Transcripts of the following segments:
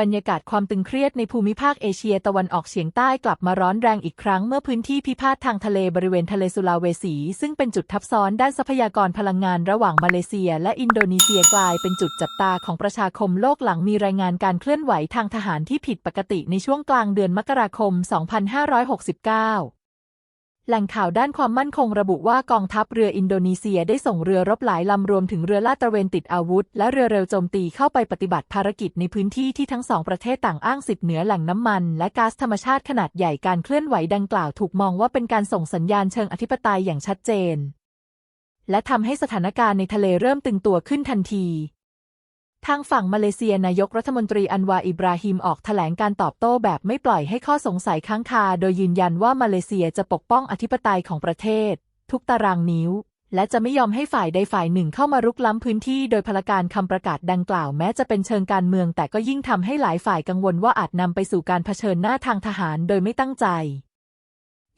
บรรยากาศความตึงเครียดในภูมิภาคเอเชียตะวันออกเฉียงใต้กลับมาร้อนแรงอีกครั้งเมื่อพื้นที่พิพาททางทะเลบริเวณทะเลสุลาเวสี ซึ่งเป็นจุดทับซ้อนด้านทรัพยากรพลังงานระหว่างมาเลเซีย และอินโดนีเซียกลายเป็นจุดจับตาของประชาคมโลกหลังมีรายงานการเคลื่อนไหวทางทหารที่ผิดปกติในช่วงกลางเดือนมกราคม 2569 แหล่งข่าวด้านความมั่นคงระบุว่ากองทัพเรืออินโดนีเซียได้ส่งเรือรบหลายลำรวมถึงเรือลาดตระเวนติดอาวุธ และเรือเร็วโจมตีเข้าไปปฏิบัติภารกิจในพื้นที่ที่ทั้งสองประเทศต่างอ้างสิทธิเหนือแหล่งน้ำมัน และก๊าซธรรมชาติขนาดใหญ่การเคลื่อนไหวดังกล่าวถูกมองว่าเป็นการส่งสัญญาณเชิงอธิปไตยอย่างชัดเจน และทำให้สถานการณ์ในทะเลเริ่มตึงตัวขึ้นทันที ทางฝั่งมาเลเซียนายกรัฐมนตรีอันวาอิบราฮิมออกแถลงการตอบโต้แบบไม่ปล่อยให้ข้อสงสัยค้างคา โดยยืนยันว่ามาเลเซียจะปกป้องอธิปไตยของประเทศ ทุกตารางนิ้ว และจะไม่ยอมให้ฝ่ายใดฝ่ายหนึ่งเข้ามารุกล้ำพื้นที่โดยพลการคำประกาศดังกล่าวแม้จะเป็นเชิงการเมือง แต่ก็ยิ่งทำให้หลายฝ่ายกังวลว่าอาจนำไปสู่การเผชิญหน้าทางทหารโดยไม่ตั้งใจ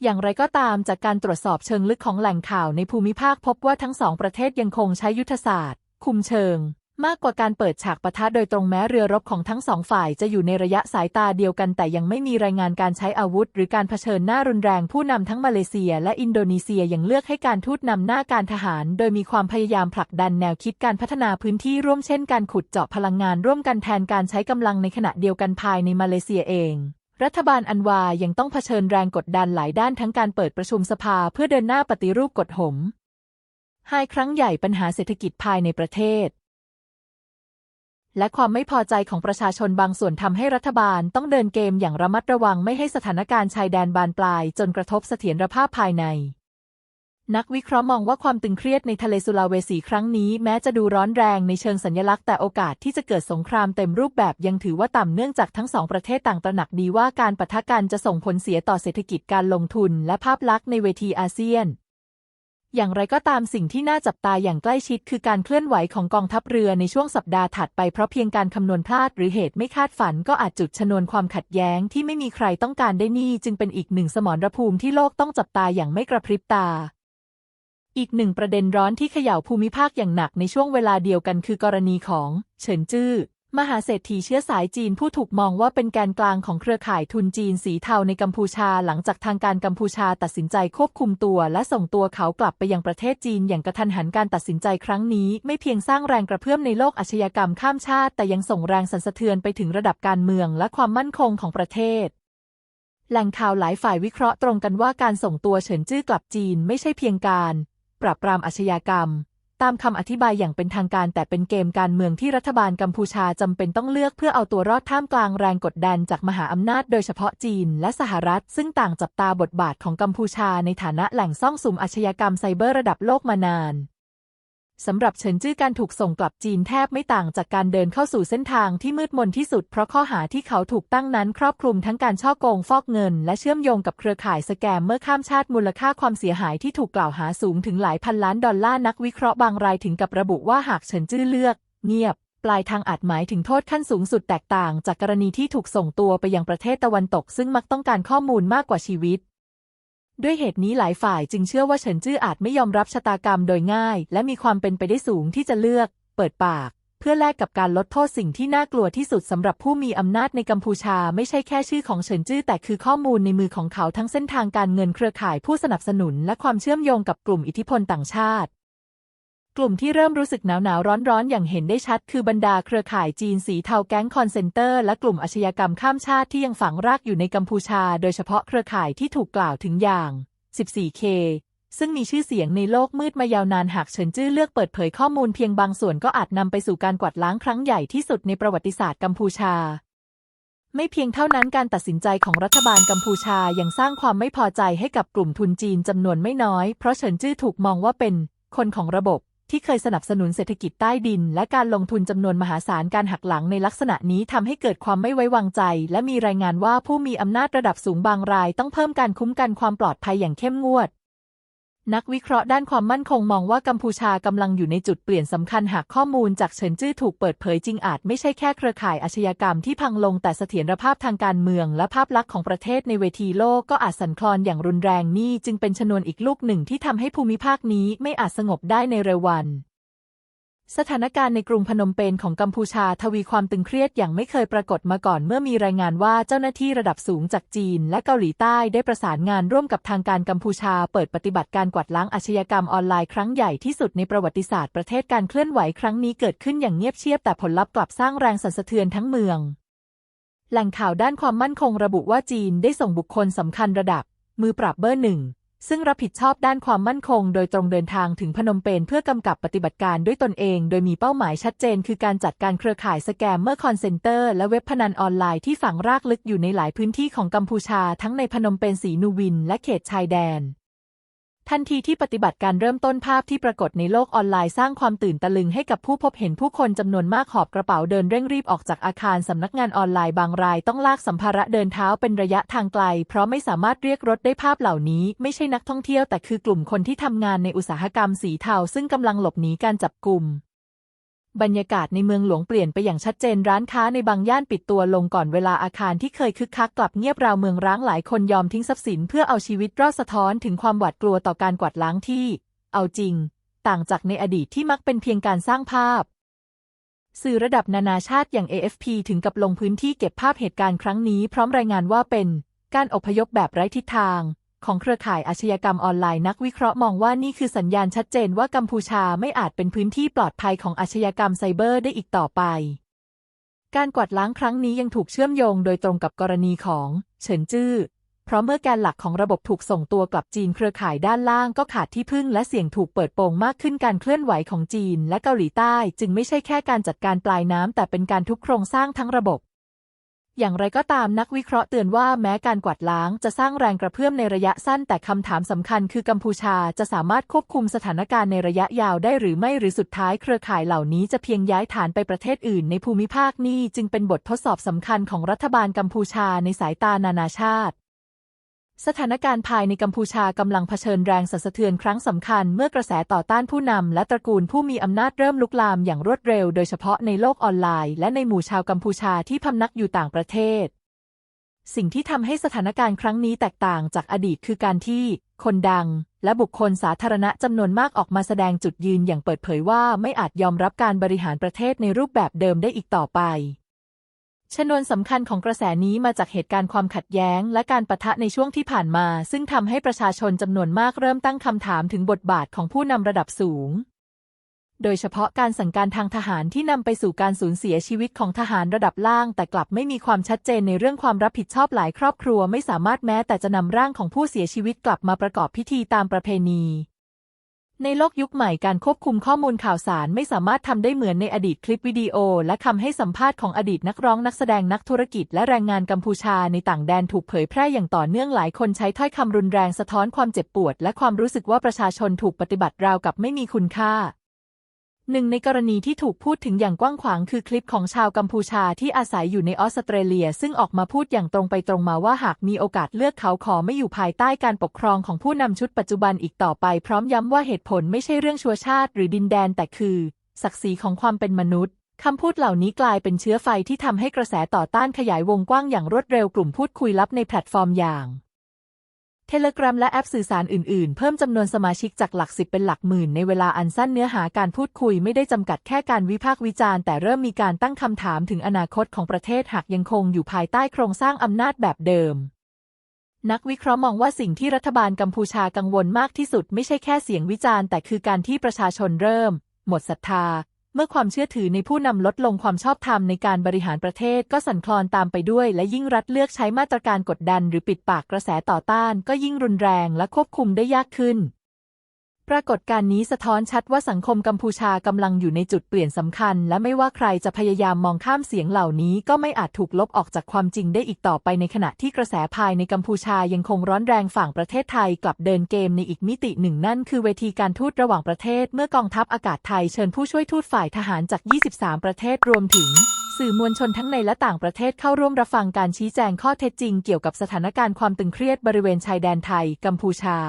อย่างไรก็ตามจากการตรวจสอบเชิงลึกของแหล่งข่าวในภูมิภาคพบว่าทั้งสองประเทศยังคงใช้ยุทธศาสตร์ คุมเชิง มากกว่าการเปิดฉากปะทะโดยตรงแม้เรือรบของทั้งสองฝ่ายจะอยู่ในระยะสายตาเดียวกัน แต่ยังไม่มีรายงานการใช้อาวุธ หรือการเผชิญหน้ารุนแรงผู้นำทั้งมาเลเซีย และอินโดนีเซียยังเลือกให้การทูตนำหน้าการทหาร โดยมีความพยายามผลักดันแนวคิดการพัฒนาพื้นที่ร่วมเช่นการขุดเจาะพลังงานร่วมกันแทนการใช้กำลังในขณะเดียวกันภายในมาเลเซียเองรัฐบาลอันวายังต้องเผชิญแรงกดดันหลายด้านทั้งการเปิดประชุมสภาเพื่อเดินหน้าปฏิรูปกฎหมไฮครั้งใหญ่ปัญหาเศรษฐกิจภายในประเทศ และความไม่พอใจของประชาชนบางส่วนทำให้รัฐบาลต้องเดินเกมอย่างระมัดระวังไม่ให้สถานการณ์ชายแดนบานปลาย จนกระทบเสถียรภาพภายใน นักวิเคราะห์มองว่าความตึงเครียดในทะเลสุลาเวสีครั้งนี้แม้จะดูร้อนแรงในเชิงสัญลักษณ์แต่โอกาสที่จะเกิดสงครามเต็มรูปแบบยังถือว่าต่ำเนื่องจากทั้งสองประเทศต่างตระหนักดีว่าการปะทะกันจะส่งผลเสียต่อเศรษฐกิจการลงทุน และภาพลักษณ์ในเวทีอาเซียน อย่างไรก็ตามสิ่งที่น่าจับตาอย่างใกล้ชิดคือการเคลื่อนไหวของกองทัพเรือในช่วงสัปดาห์ถัดไปเพราะเพียงการคำนวณพลาดหรือเหตุไม่คาดฝันก็อาจจุดชนวนความขัดแย้งที่ไม่มีใครต้องการได้นี่จึงเป็นอีกหนึ่งสมรภูมิที่โลกต้องจับตาอย่างไม่กระพริบตาอีกหนึ่งประเด็นร้อนที่เขย่าภูมิภาคอย่างหนักในช่วงเวลาเดียวกันคือกรณีของ เฉินจื้อ มหาเศรษฐีเชื้อสายจีนผู้ถูกมองว่าเป็นแกนกลางของเครือข่ายทุนจีนสีเทาในกัมพูชาหลังจากทางการกัมพูชาตัดสินใจควบคุมตัวและส่งตัวเขากลับไปยังประเทศจีนอย่างกระทันหันการตัดสินใจครั้งนี้ ไม่เพียงสร้างแรงกระเพื่อมในโลกอาชญากรรมข้ามชาติ แต่ยังส่งแรงสั่นสะเทือนไปถึงระดับการเมืองและความมั่นคงของประเทศแหล่งข่าวหลายฝ่ายวิเคราะห์ตรงกันว่าการส่งตัวเฉินจื้อกลับจีนไม่ใช่เพียงการ ปราบปรามอาชญากรรม ตามคำอธิบายอย่างเป็นทางการแต่เป็นเกมการเมืองที่รัฐบาลกัมพูชาจำเป็นต้องเลือกเพื่อเอาตัวรอดท่ามกลางแรงกดดันจากมหาอำนาจโดยเฉพาะจีนและสหรัฐ ซึ่งต่างจับตาบทบาทของกัมพูชาในฐานะแหล่งซ่องสุมอาชญากรรมไซเบอร์ระดับโลกมานาน สำหรับเฉินจื้อการถูกส่งกลับจีนแทบไม่ต่างจากการเดินเข้าสู่เส้นทางที่มืดมนที่สุด เพราะข้อหาที่เขาถูกตั้งนั้นครอบคลุมทั้งการช่อโกงฟอกเงิน และเชื่อมโยงกับเครือข่ายสแกมเมื่อข้ามชาติมูลค่าความเสียหายที่ถูกกล่าวหาสูงถึงหลายพันล้านดอลลาร์นักวิเคราะห์บางรายถึงกับระบุว่าหากเฉินจื้อเลือก เงียบ ปลายทางอาจหมายถึงโทษขั้นสูงสุดแตกต่าง จากกรณีที่ถูกส่งตัวไปยังประเทศตะวันตก ซึ่งมักต้องการข้อมูลมากกว่าชีวิต ด้วยเหตุนี้หลายฝ่ายจึงเชื่อว่าเฉินจื้ออาจไม่ยอมรับชะตากรรมโดยง่าย และมีความเป็นไปได้สูงที่จะเลือก เปิดปาก เพื่อแลกกับการลดโทษสิ่งที่น่ากลัวที่สุดสำหรับผู้มีอำนาจในกัมพูชา ไม่ใช่แค่ชื่อของเฉินจื้อแต่คือข้อมูลในมือของเขาทั้งเส้นทางการเงินเครือข่ายผู้สนับสนุน และความเชื่อมโยงกับกลุ่มอิทธิพลต่างชาติ กลุ่มที่เริ่มรู้สึกหนาวหนาวร้อนร้อนอย่างเห็นได้ชัด คือบรรดาเครือข่ายจีนสีเทาแก๊งคอนเซนเตอร์และกลุ่มอาชญากรรมข้ามชาติที่ยังฝังรากอยู่ในกัมพูชา โดยเฉพาะเครือข่ายที่ถูกกล่าวถึงอย่าง 14K ซึ่งมีชื่อเสียงในโลกมืดมายาวนานหากเฉินจื้อเลือกเปิดเผยข้อมูลเพียงบางส่วนก็อาจนำไปสู่การกวาดล้างครั้งใหญ่ที่สุดในประวัติศาสตร์กัมพูชา ไม่เพียงเท่านั้นการตัดสินใจของรัฐบาลกัมพูชายังสร้างความไม่พอใจให้กับกลุ่มทุนจีนจำนวนไม่น้อย เพราะเฉินจื้อถูกมองว่าเป็น คนของระบบ ที่เคยสนับสนุนเศรษฐกิจใต้ดิน และการลงทุนจำนวนมหาศาลการหักหลังในลักษณะนี้ทำให้เกิดความไม่ไว้วางใจ และมีรายงานว่าผู้มีอำนาจระดับสูงบางราย ต้องเพิ่มการคุ้มกันความปลอดภัยอย่างเข้มงวด นักวิเคราะห์ด้านความมั่นคงมองว่ากัมพูชากำลังอยู่ในจุดเปลี่ยนสำคัญหากข้อมูลจากเฉินจื้อถูกเปิดเผยจริงอาจไม่ใช่แค่เครือข่ายอาชญากรรมที่พังลงแต่เสถียรภาพทางการเมืองและภาพลักษณ์ของประเทศในเวทีโลกก็อาจสั่นคลอนอย่างรุนแรงนี่จึงเป็นชนวนอีกลูกหนึ่งที่ทำให้ภูมิภาคนี้ไม่อาจสงบได้ในเร็ววัน สถานการณ์ในกรุงพนมเปญของกัมพูชาทวีความตึงเครียดอย่างไม่เคยปรากฏมาก่อนเมื่อมีรายงานว่าเจ้าหน้าที่ระดับสูงจากจีน และเกาหลีใต้ได้ประสานงานร่วมกับทางการกัมพูชา เปิดปฏิบัติการกวาดล้างอาชญากรรมออนไลน์ครั้งใหญ่ที่สุดในประวัติศาสตร์ประเทศการเคลื่อนไหวครั้งนี้เกิดขึ้นอย่างเงียบเชียบแต่ผลลัพธ์กลับสร้างแรงสั่นสะเทือนทั้งเมือง แหล่งข่าวด้านความมั่นคงระบุว่าจีนได้ส่งบุคคลสำคัญระดับ มือปราบเบอร์หนึ่ง ซึ่งรับผิดชอบด้านความมั่นคง โดยตรงเดินทางถึงพนมเปญเพื่อกำกับปฏิบัติการด้วยตนเอง โดยมีเป้าหมายชัดเจน คือการจัดการเครือข่ายสแกมเมอร์คอนเซนเตอร์และเว็บพนันออนไลน์ที่ฝังรากลึกอยู่ในหลายพื้นที่ของกัมพูชา ทั้งในพนมเปญสีนูวิน และเขตชายแดน ทันทีที่ปฏิบัติการเริ่มต้นภาพที่ปรากฏในโลกออนไลน์สร้างความตื่นตะลึงให้กับผู้พบเห็นผู้คนจำนวนมากหอบกระเป๋าเดินเร่งรีบออกจากอาคารสำนักงานออนไลน์บางรายต้องลากสัมภาระเดินเท้าเป็นระยะทางไกล เพราะไม่สามารถเรียกรถได้ภาพเหล่านี้ ไม่ใช่นักท่องเที่ยวแต่คือกลุ่มคนที่ทำงานในอุตสาหกรรมสีเทาซึ่งกำลังหลบหนีการจับกลุ่ม บรรยากาศในเมืองหลวงเปลี่ยนไปอย่างชัดเจนร้านค้าในบางย่านปิดตัวลงก่อนเวลาอาคารที่เคยคึกคักกลับเงียบราวเมืองร้างหลายคนยอมทิ้งทรัพย์สินเพื่อเอาชีวิตรอดสะท้อนถึงความหวาดกลัวต่อการกวาดล้างที่ เอาจริง ต่างจากในอดีตที่มักเป็นเพียงการสร้างภาพ สื่อระดับนานาชาติอย่าง AFP ถึงกับลงพื้นที่เก็บภาพเหตุการณ์ครั้งนี้ พร้อมรายงานว่าเป็น การอพยพแบบไร้ทิศทาง ของเครือข่ายอาชญากรรมออนไลน์นักวิเคราะห์มองว่านี่คือสัญญาณชัดเจนว่ากัมพูชาไม่อาจเป็นพื้นที่ปลอดภัยของอาชญากรรมไซเบอร์ได้อีกต่อไป การกวาดล้างครั้งนี้ยังถูกเชื่อมโยงโดยตรงกับกรณีของเฉินจื้อเพราะเมื่อแกนหลักของระบบถูกส่งตัวกลับจีนเครือข่ายด้านล่างก็ขาดที่พึ่งและเสี่ยงถูกเปิดโปงมากขึ้นการเคลื่อนไหวของจีนและเกาหลีใต้ จึงไม่ใช่แค่การจัดการปลายน้ำแต่เป็นการทุกโครงสร้างทั้งระบบ อย่างไรก็ตามนักวิเคราะห์เตือนว่าแม้การกวาดล้างจะสร้างแรงกระเพื่อมในระยะสั้น แต่คำถามสำคัญคือกัมพูชาจะสามารถควบคุมสถานการณ์ในระยะยาวได้หรือไม่หรือสุดท้ายเครือข่ายเหล่านี้จะเพียงย้ายฐานไปประเทศอื่นในภูมิภาคนี้จึงเป็นบททดสอบสำคัญของรัฐบาลกัมพูชาในสายตานานาชาติ สถานการณ์ภายในกัมพูชากำลังเผชิญแรงสั่นสะเทือนครั้งสำคัญเมื่อกระแสต่อต้านผู้นำและตระกูลผู้มีอำนาจเริ่มลุกลามอย่างรวดเร็วโดยเฉพาะในโลกออนไลน์และในหมู่ชาวกัมพูชาที่พำนักอยู่ต่างประเทศ สิ่งที่ทำให้สถานการณ์ครั้งนี้แตกต่างจากอดีตคือการที่ คนดัง และบุคคลสาธารณะจำนวนมากออกมาแสดงจุดยืนอย่างเปิดเผยว่าไม่อาจยอมรับการบริหารประเทศในรูปแบบเดิมได้อีกต่อไป ชนวนสำคัญของกระแสนี้มาจากเหตุการณ์ความขัดแย้ง และการปะทะในช่วงที่ผ่านมา ซึ่งทำให้ประชาชนจำนวนมากเริ่มตั้งคำถามถึงบทบาทของผู้นำระดับสูง โดยเฉพาะการสั่งการทางทหารที่นำไปสู่การสูญเสียชีวิตของทหารระดับล่าง แต่กลับไม่มีความชัดเจนในเรื่องความรับผิดชอบหลายครอบครัวไม่สามารถแม้แต่จะนำร่างของผู้เสียชีวิตกลับมาประกอบพิธีตามประเพณี ในโลกยุคใหม่การควบคุมข้อมูลข่าวสารไม่สามารถทำได้เหมือนในอดีตคลิปวิดีโอ และคำให้สัมภาษณ์ของอดีตนักร้องนักแสดงนักธุรกิจและแรงงานกัมพูชาในต่างแดนถูกเผยแพร่อย่างต่อเนื่องหลายคนใช้ถ้อยคำรุนแรงสะท้อนความเจ็บปวด และความรู้สึกว่าประชาชนถูกปฏิบัติราวกับไม่มีคุณค่า หนึ่งในกรณีที่ถูกพูดถึงอย่างกว้างขวางคือคลิปของชาวกัมพูชาที่อาศัยอยู่ในออสเตรเลีย ซึ่งออกมาพูดอย่างตรงไปตรงมาว่าหากมีโอกาสเลือกเขาขอไม่อยู่ภายใต้การปกครองของผู้นำชุดปัจจุบันอีกต่อไปพร้อมย้ำว่าเหตุผลไม่ใช่เรื่องชัวชาติหรือดินแดนแต่คือ ศักดิ์ศรีของความเป็นมนุษย์คำพูดเหล่านี้กลายเป็นเชื้อไฟที่ทำให้กระแสต่อต้านขยายวงกว้างอย่างรวดเร็วกลุ่มพูดคุยลับในแพลตฟอร์มอย่าง เทเลกราและแอปสื่อสารอื่นๆ เพิ่มจำนวนสมาชิกจากหลักสิบเป็นหลักหมื่นในเวลาอันสั้นเนื้อหาการพูดคุยไม่ได้จำกัดแค่การวิพากษ์วิจารณ์แต่เริ่มมีการตั้งคำถามถึงอนาคตของประเทศหากยังคงอยู่ภายใต้โครงสร้างอำนาจแบบเดิม นักวิเคราะห์มองว่าสิ่งที่รัฐบาลกัมพูชากังวลมากที่สุดไม่ใช่แค่เสียงวิจารณ์แต่คือการที่ประชาชนเริ่ม หมดศรัทธา เมื่อความเชื่อถือในผู้นำลดลงความชอบธรรมในการบริหารประเทศก็สั่นคลอนตามไปด้วย และยิ่งรัฐเลือกใช้มาตรการกดดัน หรือปิดปากกระแสต่อต้าน ก็ยิ่งรุนแรงและควบคุมได้ยากขึ้น ปรากฏการณ์นี้สะท้อนชัดว่าสังคมกัมพูชากำลังอยู่ในจุดเปลี่ยนสำคัญ และไม่ว่าใครจะพยายามมองข้ามเสียงเหล่านี้ก็ไม่อาจถูกลบออกจากความจริงได้อีกต่อไปในขณะที่กระแสภายในกัมพูชายังคงร้อนแรงฝั่งประเทศไทยกลับเดินเกมในอีกมิติหนึ่งนั่นคือเวทีการทูตระหว่างประเทศ เมื่อกองทัพอากาศไทยเชิญผู้ช่วยทูตฝ่ายทหารจาก 23 ประเทศรวมถึงสื่อมวลชนทั้งในและต่างประเทศเข้าร่วมรับฟังการชี้แจงข้อเท็จจริง เกี่ยวกับสถานการณ์ความตึงเครียดบริเวณชายแดนไทย กัมพูชา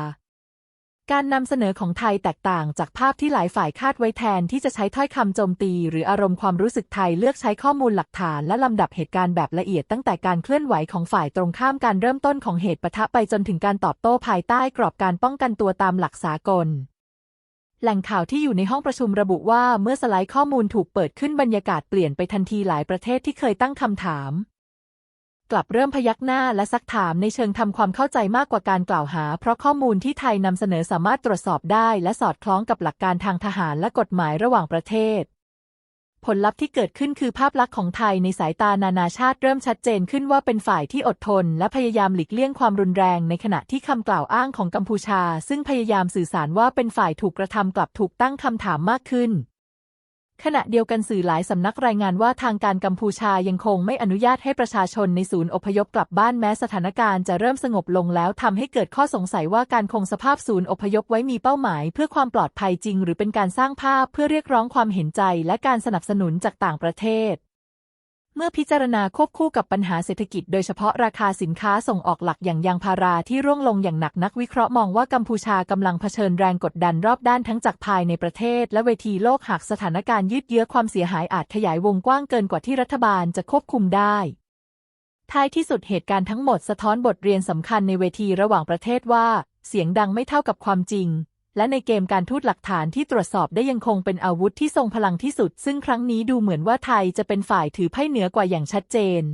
การนำเสนอของไทยแตกต่างจากภาพที่หลายฝ่ายคาดไว้แทนที่จะใช้ถ้อยคำโจมตี หรืออารมณ์ความรู้สึกไทยเลือกใช้ข้อมูลหลักฐานและลำดับเหตุการณ์แบบละเอียดตั้งแต่การเคลื่อนไหวของฝ่ายตรงข้ามการเริ่มต้นของเหตุปะทะไปจนถึงการตอบโต้ภายใต้กรอบการป้องกันตัวตามหลักสากล แหล่งข่าวที่อยู่ในห้องประชุมระบุว่าเมื่อสไลด์ข้อมูลถูกเปิดขึ้นบรรยากาศเปลี่ยนไปทันทีหลายประเทศที่เคยตั้งคำถาม กลับเริ่มพยักหน้าและซักถามในเชิงทำความเข้าใจมากกว่าการกล่าวหา เพราะข้อมูลที่ไทยนำเสนอสามารถตรวจสอบได้ และสอดคล้องกับหลักการทางทหารและกฎหมายระหว่างประเทศ ผลลัพธ์ที่เกิดขึ้นคือภาพลักษณ์ของไทยในสายตานานาชาติเริ่มชัดเจนขึ้นว่าเป็นฝ่ายที่อดทน และพยายามหลีกเลี่ยงความรุนแรง ในขณะที่คำกล่าวอ้างของกัมพูชา ซึ่งพยายามสื่อสารว่าเป็นฝ่ายถูกกระทำกลับถูกตั้งคำถามมากขึ้น ขณะเดียวกันสื่อหลายสำนักรายงานว่าทางการกัมพูชายังคงไม่อนุญาตให้ประชาชนในศูนย์อพยพกลับบ้านแม้สถานการณ์จะเริ่มสงบลงแล้วทำให้เกิดข้อสงสัยว่าการคงสภาพศูนย์อพยพไว้มีเป้าหมาย เพื่อความปลอดภัยจริง หรือเป็นการสร้างภาพเพื่อเรียกร้องความเห็นใจ และการสนับสนุนจากต่างประเทศ เมื่อพิจารณาควบคู่กับปัญหาเศรษฐกิจโดยเฉพาะราคาสินค้าส่งออกหลักอย่างยางพาราที่ร่วงลงอย่างหนักนักวิเคราะห์มองว่ากัมพูชากำลังเผชิญแรงกดดันรอบด้านทั้งจากภายในประเทศ และเวทีโลกหากสถานการณ์ยืดเยื้อความเสียหายอาจขยายวงกว้างเกินกว่าที่รัฐบาลจะควบคุมได้ท้ายที่สุดเหตุการณ์ทั้งหมดสะท้อนบทเรียนสำคัญในเวทีระหว่างประเทศว่า เสียงดังไม่เท่ากับความจริง และในเกมการทูตหลักฐานที่ตรวจสอบได้ยังคงเป็นอาวุธที่ทรงพลังที่สุด ซึ่งครั้งนี้ดูเหมือนว่าไทยจะเป็นฝ่ายถือไพ่เหนือกว่าอย่างชัดเจน